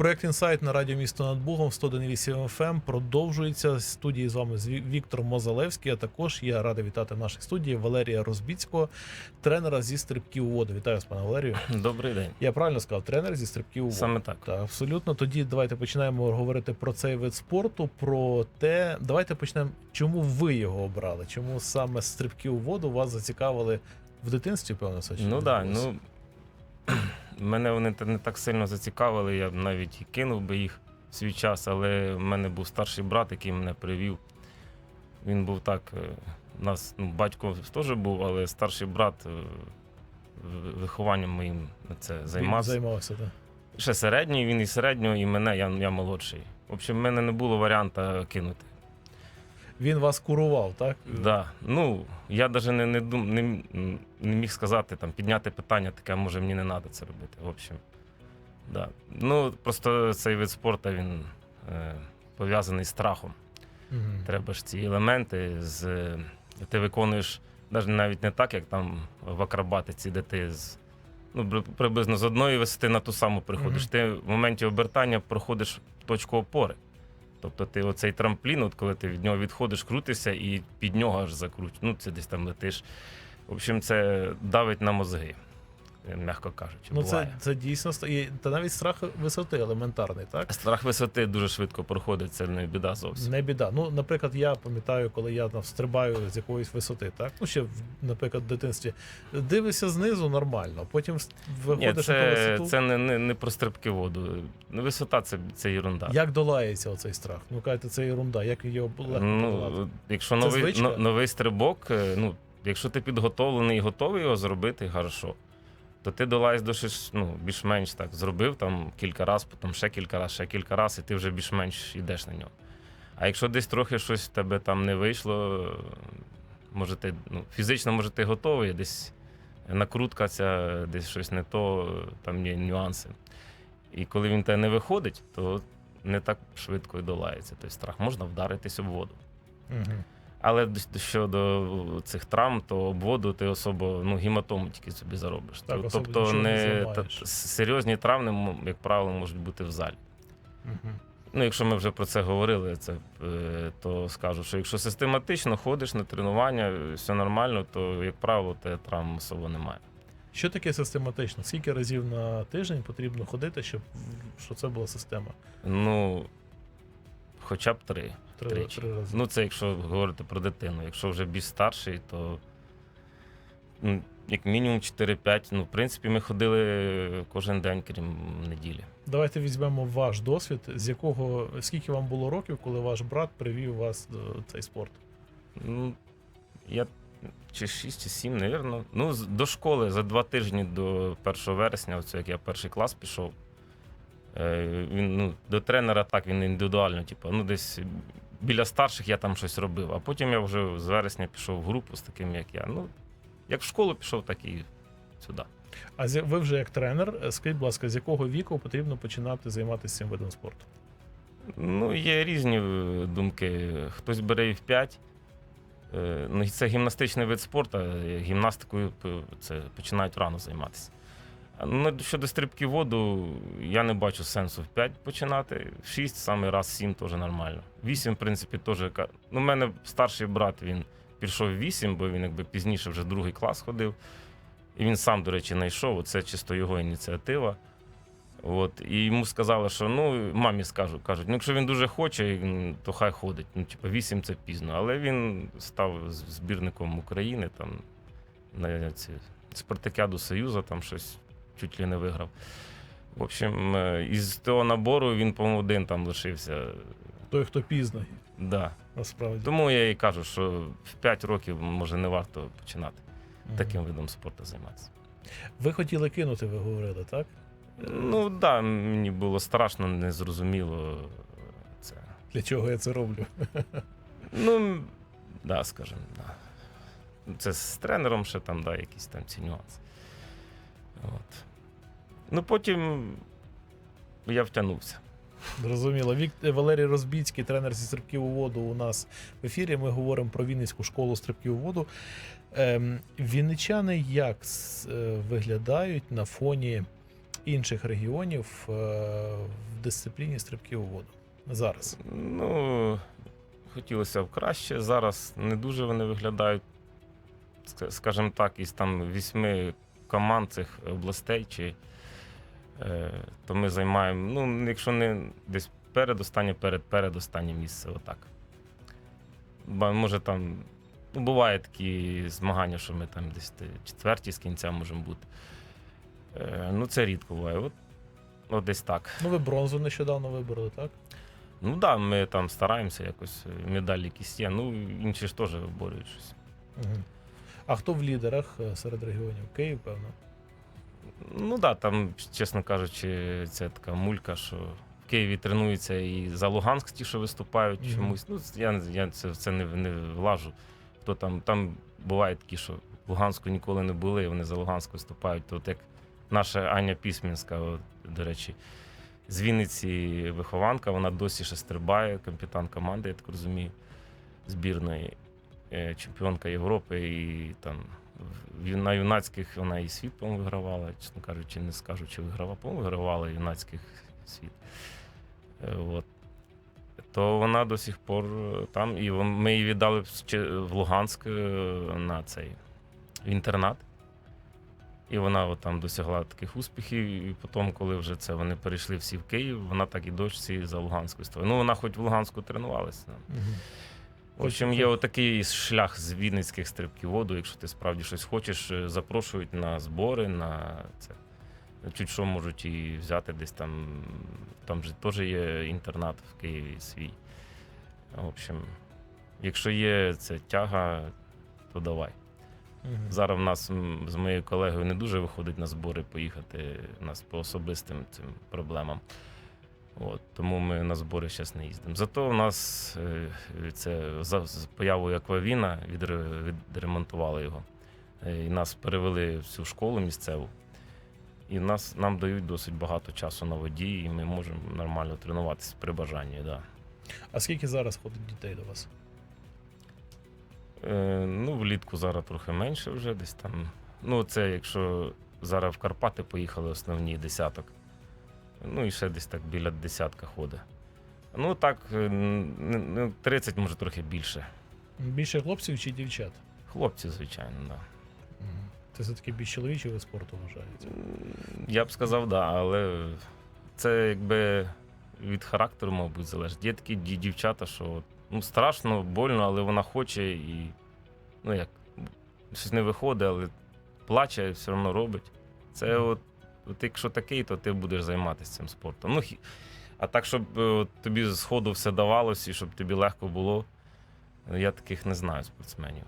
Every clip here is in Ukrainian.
Проект інсайт на радіо місто над Бугом 101.8 FM продовжується. В студії з вами Віктор Мозалевський. А також я радий вітати в нашій студії Валерія Розбіцького, тренера зі стрибків у воду. Вітаю вас, пане Валерію. Добрий день. Я правильно сказав, тренер зі стрибків у воду. Саме так. Так, абсолютно. Тоді давайте починаємо говорити про цей вид спорту. Про те, давайте почнемо. Чому ви його обрали? Чому саме стрибки у воду вас зацікавили в дитинстві? Певно, все Ну так, відбулося? ну мене вони не так сильно зацікавили, я б навіть кинув би їх в свій час, але в мене був старший брат, який мене привів. Він був так. е, У нас ну, батько теж був, але старший брат е, вихованням моїм це Він займався. займався. Так. Ще середній, він і середнього, і мене, я, я молодший. В общем, в мене не було варіанта кинути. Він вас курував, так? Да. Ну, я навіть не, не, дум, не, не міг сказати, там, підняти питання, таке, може, мені не треба це робити. В общем, да. Ну, просто цей вид спорту він е, пов'язаний з страхом. Мгм. Треба ж ці елементи з. е, Ти виконуєш навіть навіть не так, як там в акробатиці, де ти з. Ну, приблизно з одної висоти на ту саму приходиш. Мгм. Ти в моменті обертання проходиш точку опори. Тобто ти оцей трамплін, от коли ти від нього відходиш, крутишся і під нього аж закруть. Ну, це десь там летиш. В общем, це давить на мозги, м'яко кажучи. Ну, це, буває. це дійсно ста- і- та навіть страх висоти елементарний, так? Страх висоти дуже швидко проходить, це не біда зовсім. Не біда. Ну, наприклад, я пам'ятаю, коли я там стрибаю з якоїсь висоти, так? Ну, ще, наприклад, в дитинстві. Дивишся знизу нормально, потім с- Ні, виходиш на ту це, висоту. це не, не, не про стрибки воду. Ну, Висота це, це ерунда. Як долається оцей страх? Ну, кажете, це ерунда, як його легко долати? Ну, якщо Це новий, новий стрибок, е, ну, якщо ти підготовлений і готовий його зробити, хорошо. То ти долаєш до ну, більш-менш так зробив там кілька разів, потім ще кілька разів, ще кілька разів, і ти вже більш-менш йдеш на нього. А якщо десь трохи щось в тебе там не вийшло, може ти ну, фізично може ти готовий, десь накрутка ця, десь щось не то, там є нюанси. І коли він тебе не виходить, то не так швидко і долається. Тобто страх можна вдаритись об воду. Мгм. Але щодо цих травм, то обводу ти особо ну, гематому тільки собі заробиш. Так, Тобто не не та- серйозні травми, як правило, можуть бути в залі. Мгм. Ну, якщо ми вже про це говорили, це, е, то скажу, що якщо систематично ходиш на тренування, е, все нормально, то, як правило, те травм особо немає. Що таке систематично? Скільки разів на тиждень потрібно ходити, щоб щоб це була система? Ну, хоча б три. Три, Тричі. три рази. Ну, це якщо говорити про дитину. Якщо вже більш старший, то ну, як мінімум 4-5. Ну, в принципі, ми ходили кожен день, крім неділі. Давайте візьмемо ваш досвід, з якого скільки вам було років, коли ваш брат привів вас до цей спорт? Ну, я чи 6, чи 7, навірно. Ну, з- до школи за два тижні до 1 вересня, оце як я перший клас пішов. е, Він, ну, до тренера так, він індивідуально, типу, ну, десь біля старших я там щось робив. А потім я вже з вересня пішов в групу з таким, як я. Ну, як в школу пішов, так і сюди. А ви вже як тренер, скажіть, будь ласка, з якого віку потрібно починати займатися цим видом спорту? Ну, є різні е, думки. Хтось бере і в 5. Е, Ну, це гімнастичний вид спорту. Гімнастикою це починають рано займатися. Ну, щодо стрибки воду, я не бачу сенсу в 5 починати. В 6, саме раз 7 теж нормально. 8, в принципі, теж. Ну, у мене старший брат він пішов в 8, бо він якби пізніше вже другий клас ходив. І він сам, до речі, не йшов. Це чисто його ініціатива. От, і йому сказали, що ну, мамі скажу, кажуть, ну якщо він дуже хоче, то хай ходить. Ну, типу, вісім це пізно. Але він став збірником України там на ці спартакіаду Союзу, там щось чуть ли не виграв. В общем, е, із того набору він, по-моєму, один там лишився. Той, хто пізно, Да. насправді. Тому я і кажу, що в 5 років може не варто починати Мгм. таким видом спорту займатися. Ви хотіли кинути, ви говорили, так? Ну так, да, мені було страшно, незрозуміло це. Для чого я це роблю? Ну, да, скажімо, да. Це з тренером ще там, да, якісь там ці нюанси. От. Ну, потім я втягнувся. Зрозуміло. Вік... Валерій Розбіцький, тренер зі стрибків у воду, у нас в ефірі. Ми говоримо про Вінницьку школу стрибків у воду. Ем, вінничани як е, виглядають на фоні інших регіонів е, в дисципліні стрибків у воду зараз? Ну, хотілося б краще. Зараз не дуже вони виглядають, скажімо так, із там вісьми команд цих областей, чи, е, то ми займаємо, ну, якщо не десь передостаннє, перед передостаннє місце, отак. Може там. Ну, буває такі змагання, що ми там десь четверті з кінця можемо бути. Е, ну, це рідко буває. От, от десь так. Ну, ви бронзу нещодавно вибороли, так? Ну так, да, ми там стараємося якось, е, медалі якісь є. Ну, інші ж теж борюють щось. Угу. А хто в лідерах е, серед регіонів? Київ, певно. Ну так, да, там, чесно кажучи, це така мулька, що в Києві тренуються і за Луганськ ті, що виступають Мгм. чомусь. Ну, я, я це, це не, не влажу. Хто там, там бувають такі, що в Луганську ніколи не були, і вони за Луганськ виступають. То от як наша Аня Пісмінська, от, до речі, з Вінниці вихованка, вона досі ще стрибає, капітан команди, я так розумію, збірної, е, чемпіонка Європи і там на юнацьких вона і світ, по-моєму, вигравала, чесно кажучи, не скажу, чи вигравала, по-моєму, вигравала юнацьких світ. Е, От. То вона до сих пор е, там, і ми її віддали в Луганськ е, на цей в інтернат. І вона от там досягла таких успіхів. І потім, коли вже це вони перейшли всі в Київ, вона так і дочці за Луганською стоїть. Ну, вона хоч в Луганську тренувалася. Угу. В общем, є отакий шлях з Вінницьких стрибків воду. Якщо ти справді щось хочеш, е, запрошують на збори, на це. Чуть що можуть і взяти десь там. Там же теж є інтернат в Києві свій. В общем, якщо є ця тяга, то давай. Зараз в нас з моєю колегою не дуже виходить на збори поїхати у нас по особистим цим проблемам. От, тому ми на збори зараз не їздимо. Зато у нас е, це за появою аквавіна відремонтували його. Е, І нас перевели в цю школу місцеву. І нас, нам дають досить багато часу на воді, і ми можемо нормально тренуватися при бажанні. Да. А скільки зараз ходить дітей до вас? Е, ну, влітку зараз трохи менше вже десь там. Ну, це якщо зараз в Карпати поїхали основні десяток. Ну і ще десь так біля десятка ходить. Ну так, е, н- ну, 30, може трохи більше. Більше хлопців чи дівчат? Хлопці, звичайно, так. Да. Це все-таки більш чоловічий вид спорту вважається. Я б сказав, да, але це якби від характеру, мабуть, залежить. Є такі дівчата, що ну, страшно, больно, але вона хоче і ну як, щось не виходить, але плаче, все одно робить. Це от, от якщо такий, то ти будеш займатися цим спортом. Ну, а так, щоб е, тобі з ходу все давалося і щоб тобі легко було, я таких не знаю спортсменів.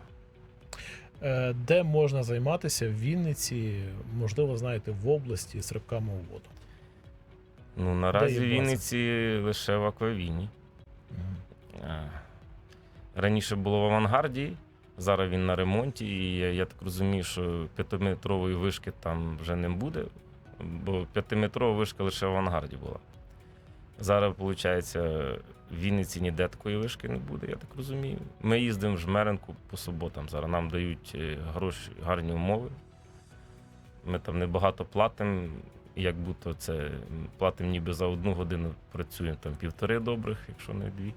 Е, Де можна займатися в Вінниці, можливо, знаєте, в області стрибками у воду? Ну, наразі в? Вінниці лише в аквавіні. Е, Раніше було в авангарді, зараз він на ремонті, і я, я так розумію, що п'ятиметрової вишки там вже не буде, бо п'ятиметрова вишка лише в авангарді була. Зараз, виходить, в Вінниці ніде такої вишки не буде, я так розумію. Ми їздимо в Жмеренку по суботам. Зараз нам дають е, гроші, гарні умови. Ми там небагато платимо, як будто це платимо ніби за одну годину працюємо там півтори добрих, якщо не дві.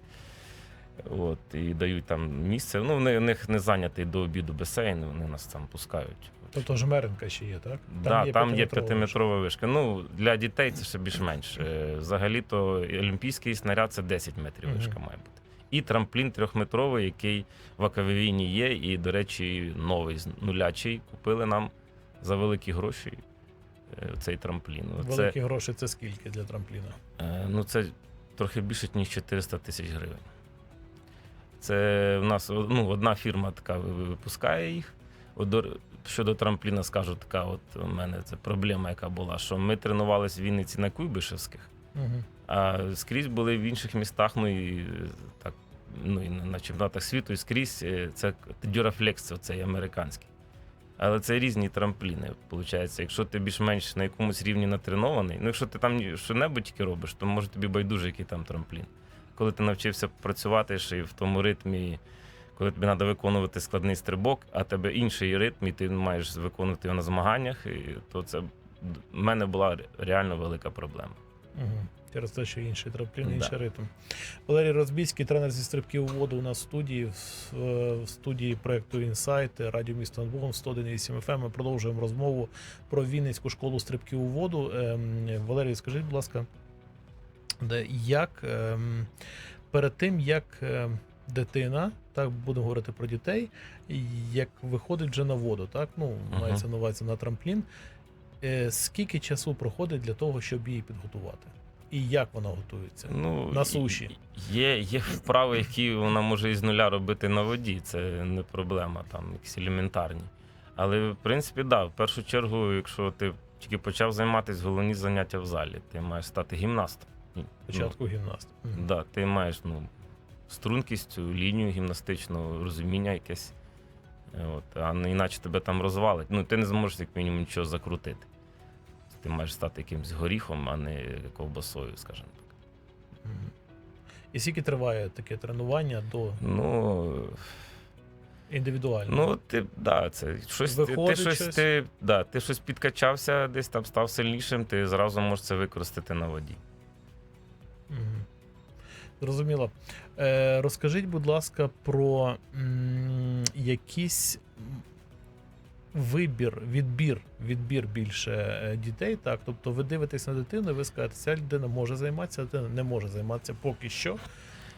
От, і дають там місце. Ну, в них не зайнятий до обіду басейн, вони нас там пускають. Тобто, Жмеренка ще є, так? Там, да, там є п'ятиметрова вишка. Ну, для дітей це ще більш-менш. Е, Взагалі-то олімпійський снаряд це 10 метрів вишка має бути. І трамплін трьохметровий, який в Акавівіні є, і, до речі, новий нулячий. Купили нам за великі гроші е, цей трамплін. Це, Великі гроші це скільки для трампліна? Е, Ну, це трохи більше, ніж 400 тисяч гривень. Це в нас ну, одна фірма така випускає їх. Щодо трампліна, скажу, така от у мене це проблема, яка була, що ми тренувалися в Вінниці на Куйбишевських, Угу. а скрізь були в інших містах, ну і так, ну і на на чемпіонатах світу, і скрізь е, це Дюрафлекс, це цей американський. Але це різні трампліни. Получається, якщо ти більш-менш на якомусь рівні натренований, ну якщо ти там що-небудь тільки робиш, то може тобі байдуже, який там трамплін. Коли ти навчився працювати ще й в тому ритмі, коли тобі треба виконувати складний стрибок, а тебе інший ритм, і ти маєш виконувати його на змаганнях, і то це в мене була реально велика проблема. Угу. Через те, що інший трамплін, Да. інший ритм. Валерій Розбійський, тренер зі стрибків у воду у нас в студії, в, в студії проекту Інсайт, радіо місто над Богом, 101,8 FM. Ми продовжуємо розмову про Вінницьку школу стрибків у воду. Ем, Валерій, скажіть, будь ласка, де, як ем, перед тим, як ем, дитина, так будемо говорити про дітей, як виходить вже на воду, так? Ну, Ага. мається на увазі на трамплін. Е, скільки часу проходить для того, щоб її підготувати? І як вона готується? Ну, На суші. Є, є вправи, які вона може із нуля робити на воді. Це не проблема, там якісь елементарні. Але в принципі, да, в першу чергу, якщо ти тільки почав займатися головні заняття в залі, ти маєш стати гімнастом. Ні, Спочатку гімнаст. Ну, Мгм. да, ти маєш ну, стрункість, лінію гімнастичну, розуміння якесь. Е, От, а не іначе тебе там розвалить. Ну, ти не зможеш як мінімум нічого закрутити. Ти маєш стати якимось горіхом, а не ковбасою, скажімо так. І скільки триває таке тренування до Ну, індивідуально? Ну, ти, да, це щось, ти, ти, Виходить щось, щось? ти, да, ти щось підкачався, десь там став сильнішим, ти зразу можеш це використати на воді. Мгм. Зрозуміло. Е, розкажіть, будь ласка, про м, якийсь вибір, відбір, відбір більше е, дітей. Так, тобто ви дивитесь на дитину, і ви скажете, ця людина може займатися, ця дитина не може займатися поки що.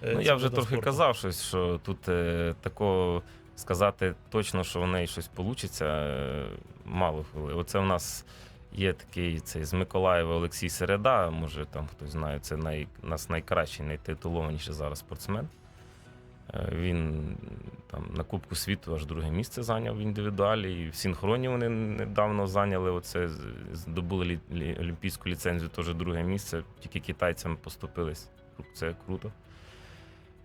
е, Ну, я вже трохи спорту. казав щось, що тут е, такого сказати точно, що в неї щось вийде, е, мало коли. Оце в нас є такий цей з Миколаєва Олексій Середа, може там хтось знає, це най, нас найкращий, найтитулованіший зараз спортсмен. Е, Він там на Кубку світу аж друге місце зайняв в індивідуалі. І в синхроні вони недавно зайняли. Оце здобули лі, лі- олімпійську ліцензію, теж друге місце. Тільки китайцям поступились. Це круто.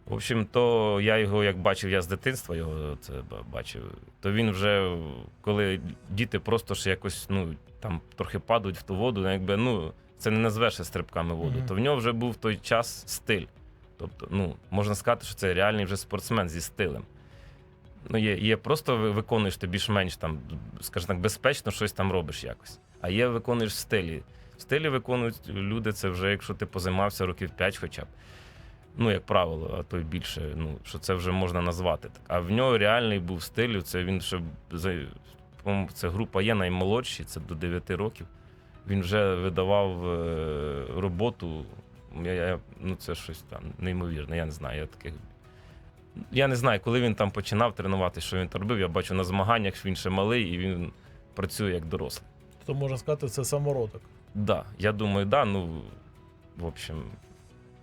В общем, то я його як бачив, я з дитинства його це бачив. То він вже, коли діти просто ж якось ну, там трохи падають в ту воду, ну, якби ну, це не назвеш стрибками воду, Мгм. то в нього вже був в той час стиль. Тобто, ну, можна сказати, що це реальний вже спортсмен зі стилем. Ну, є, є просто виконуєш ти більш-менш там, скажімо так, безпечно щось там робиш якось. А є виконуєш в стилі. В стилі виконують люди, це вже якщо ти позаймався років 5 хоча б. Ну, як правило, а то й більше, ну, що це вже можна назвати так. А в нього реальний був стиль, це він ще по-моєму, це група є наймолодші, це до 9 років. Він вже видавав е, роботу. Я, я, ну, це щось там неймовірне, я не знаю. Я таких. Я не знаю, коли він там починав тренувати, що він там робив. Я бачу на змаганнях, що він ще малий і він працює як дорослий. То можна сказати, це самородок. Да, я думаю, да, ну, в общем,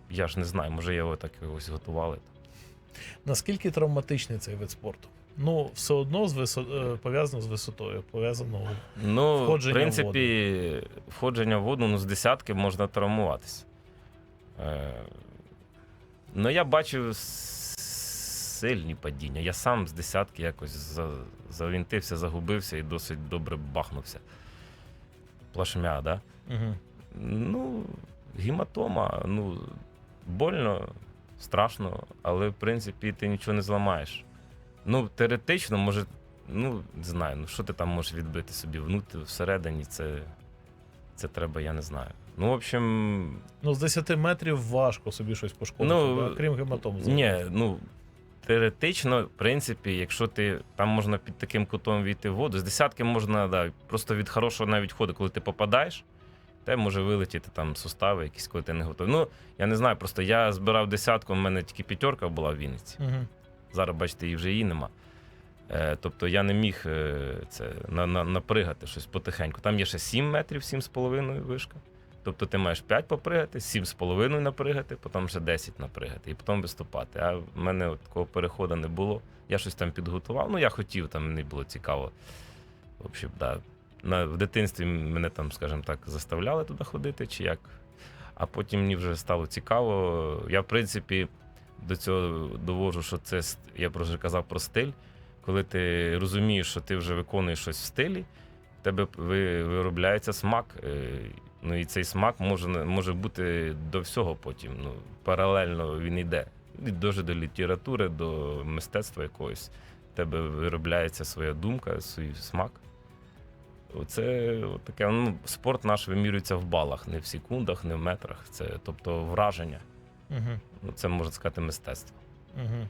я ж не знаю, може його так якось готували. Наскільки травматичний цей вид спорту? Ну, все одно з висо... е, пов'язано з висотою, пов'язано. Ну, Входження в принципі, входження в воду ну, з десятки можна травмуватися. Е, ну, я бачив сильні падіння. Я сам з десятки якось за, завінтився, загубився і досить добре бахнувся. Плашмя, да? Угу. Ну, гематома, ну, больно, страшно, але в принципі ти нічого не зламаєш. Ну, теоретично, може, ну, не знаю, ну що ти там можеш відбити собі внутрі, всередині, це, це треба, я не знаю. Ну, в общем, Ну, з 10 метрів важко собі щось пошкодити, Ну, крім гематом. ні, ну. Теоретично, в принципі, якщо ти там можна під таким кутом війти в воду, з десятки можна да, просто від хорошого навіть ходу, коли ти попадаєш, те може вилетіти там сустави, якісь, коли ти не готовий. Ну, я не знаю, просто я збирав десятку, в мене тільки п'ятерка була в Вінниці. Угу. Зараз, бачите, її вже її нема. Е, тобто я не міг е, це, на, на, напригати щось потихеньку. Там є ще 7 метрів, 7,5 вишка. Тобто ти маєш 5 попригати, 7,5 напригати, потім ще 10 напригати і потім виступати. А в мене от такого переходу не було. Я щось там підготував. Ну, я хотів, там мені було цікаво. В общем, да. На, в дитинстві мене там, скажімо так, заставляли туди ходити, чи як. А потім мені вже стало цікаво. Я, в принципі, до цього довожу, що це я вже казав про стиль. коли ти розумієш, що ти вже виконуєш щось в стилі, в тебе ви- виробляється смак. е, Ну і цей смак може, може бути до всього потім. Ну, паралельно він йде. І Дуже до літератури, до мистецтва якогось. В тебе виробляється своя думка, свій смак. От таке. Ну, спорт наш вимірюється в балах, не в секундах, не в метрах. Це тобто враження. Угу. Це можна сказати мистецтво. Угу.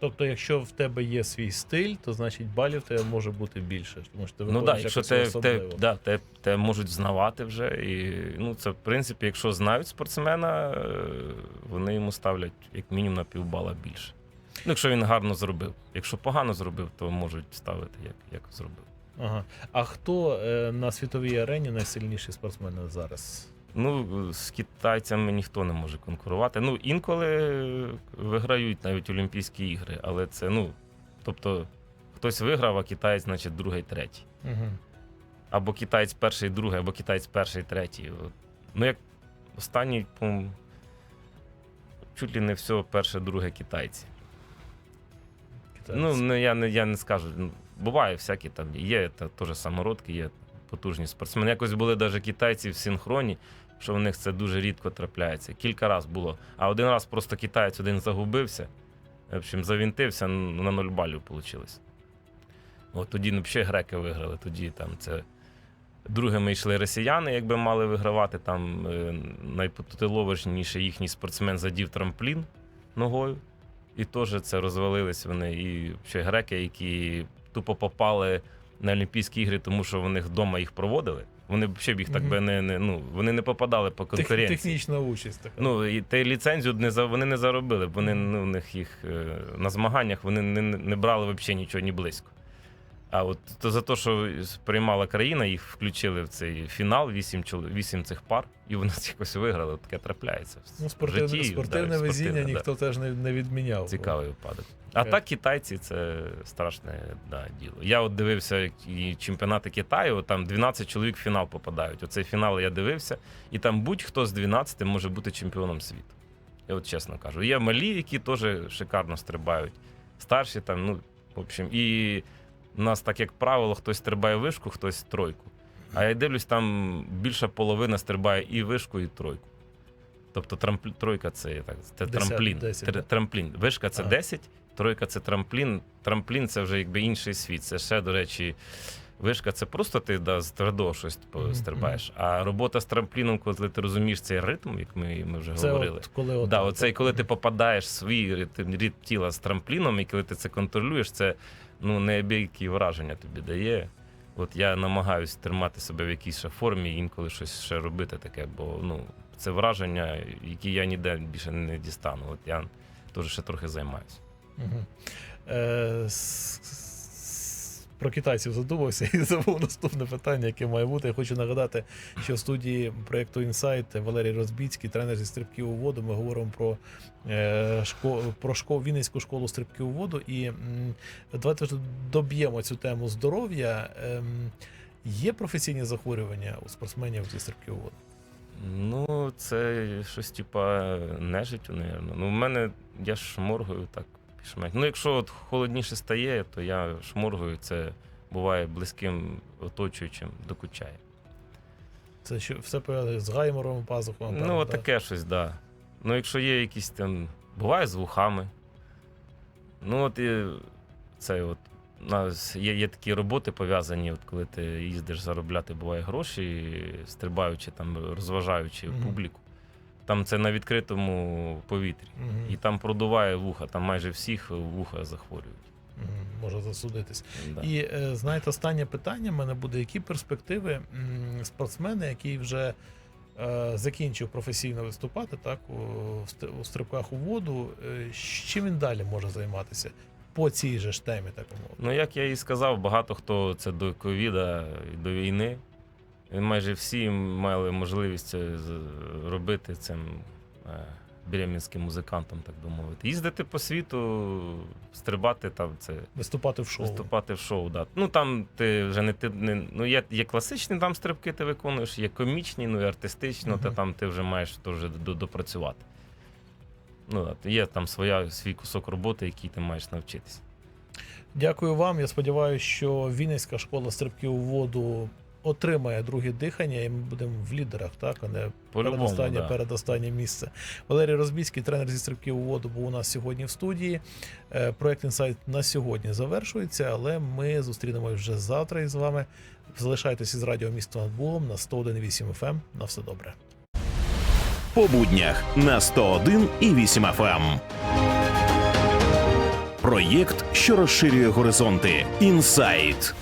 Тобто, якщо в тебе є свій стиль, то значить балів тебе може бути більше. Тому що ти Ну так, якщо те, те, да, те, те можуть знавати вже. І ну, це, в принципі, якщо знають спортсмена, е, вони йому ставлять як мінімум на півбала більше. Ну, якщо він гарно зробив. Якщо погано зробив, то можуть ставити як, як зробив. Ага. А хто е, на світовій арені найсильніший спортсмен зараз? Ну, з китайцями ніхто не може конкурувати. Ну, інколи виграють навіть Олімпійські ігри, але це, ну, тобто, хтось виграв, а китаєць, значить, другий, третій. Угу. Або китаєць перший, другий, або китаєць перший, третій. От. Ну, як останній, по чуть ли не все перше, друге китайці. Ну, не, я, не, я не скажу. Ну, Буває всякі там є, теж самородки, є потужні спортсмени. Якось були навіть китайці в синхроні, що в них це дуже рідко трапляється. Кілька разів було. А один раз просто китаєць один загубився, в общем, завінтився, на нуль балів вийшло. От тоді ну, взагалі греки виграли. Тоді там це. Другими йшли росіяни, якби мали вигравати. Там е, їхній спортсмен задів трамплін ногою. І теж це розвалились вони. І ще греки, які тупо попали на Олімпійські ігри, тому що вони вдома їх проводили. Вони б ще б їх так би не, не ну вони не попадали по Тех, конференції. технічна участь така. Ну і те ліцензію не за вони не заробили, вони ну, у них їх е, на змаганнях вони не, не брали взагалі нічого ні близько. А от то за те, що приймала країна, їх включили в цей фінал, вісім чол- вісім цих пар, і вони якось виграли. Таке трапляється. ну, спортивне, житті, спортивне везіння спортивне, да. ніхто теж не, не відміняв. Цікавий випадок. А Е. так китайці це страшне да, діло. Я от дивився і чемпіонати Китаю, там 12 чоловік в фінал попадають. Оцей фінал я дивився, і там будь-хто з 12 може бути чемпіоном світу. Я от чесно кажу. Є малі, які теж шикарно стрибають. Старші там, ну, в общем, і нас, так як правило, хтось стрибає вишку, хтось тройку. А я дивлюсь, там більша половина стрибає і вишку, і тройку. Тобто трампль... тройка це, так, це Десят- трамплін. десять, Тр- да? Трамплін. Вишка це Ага. 10, тройка це трамплін. Трамплін це вже якби інший світ. Це ще, до речі, вишка це просто ти да, з твердого щось стрибаєш. А робота з трампліном, коли ти розумієш цей ритм, як ми, ми вже Це говорили. от, коли от, Да, оцей, коли ти попадаєш в свій ритм рід тіла з трампліном, і коли ти це контролюєш, це ну, неабиякі враження тобі дає. От я намагаюся тримати себе в якійсь формі, інколи щось ще робити таке, бо ну, це враження, які я ніде більше не дістану. От я теж ще трохи займаюся. Угу. Е, про китайців задумався і забув наступне питання, яке має бути. Я хочу нагадати, що в студії проєкту Інсайт Валерій Розбіцький, тренер зі стрибків у воду. Ми говоримо про, е, шко, про школу, Вінницьку школу стрибків у воду. І давайте доб'ємо цю тему здоров'я. Ем, є професійні захворювання у спортсменів зі стрибків у воду? Ну, це щось типа нежиттю, напевно. Ну, в мене я ж шморгаю так більш-менш. Ну, якщо от холодніше стає, то я шморгаю, це буває близьким оточуючим докучає. Це що все пов'язане з гайморовим пазухом? Ну, напевно, от да? таке щось, так. Да. Ну, якщо є якісь там. Буває з вухами. Ну, от і це от. У нас є, є такі роботи пов'язані, от коли ти їздиш заробляти, буває гроші, стрибаючи там, розважаючи Мгм. публіку. Там це на відкритому повітрі. Мгм. І там продуває вуха, там майже всіх вуха захворюють. Може засудитись. Да. І е, знаєте, останнє питання в мене буде: які перспективи спортсмена, який вже е, закінчив професійно виступати, так у, у стрибках у воду, е, чим він далі може займатися по цій же ж темі, так мовити? Ну, як я і сказав, багато хто це до ковіда і до війни. Майже всі мали можливість це робити цим е, бременським музикантам, так би мовити. Їздити по світу, стрибати там, це Виступати в шоу. виступати в шоу. Да. Ну там ти вже не ти не ну є, є класичні там стрибки, ти виконуєш, є комічні, ну і артистично, Мгм. та там ти вже маєш теж до- допрацювати. Ну, да, є там своя, свій кусок роботи, який ти маєш навчитися. Дякую вам. Я сподіваюся, що Вінницька школа стрибків у воду отримає друге дихання, і ми будемо в лідерах, так, а не передостаннє, да. передостаннє місце. Валерій Розбіцький, тренер зі стрибків у воду, був у нас сьогодні в студії. Е, Проект інсайт на сьогодні завершується, але ми зустрінемось вже завтра із вами. Залишайтесь із радіо місто над Богом на 101,8 FM. Ем. На все добре. По буднях на 101 і 8 FM. Проєкт, що розширює горизонти. Інсайт.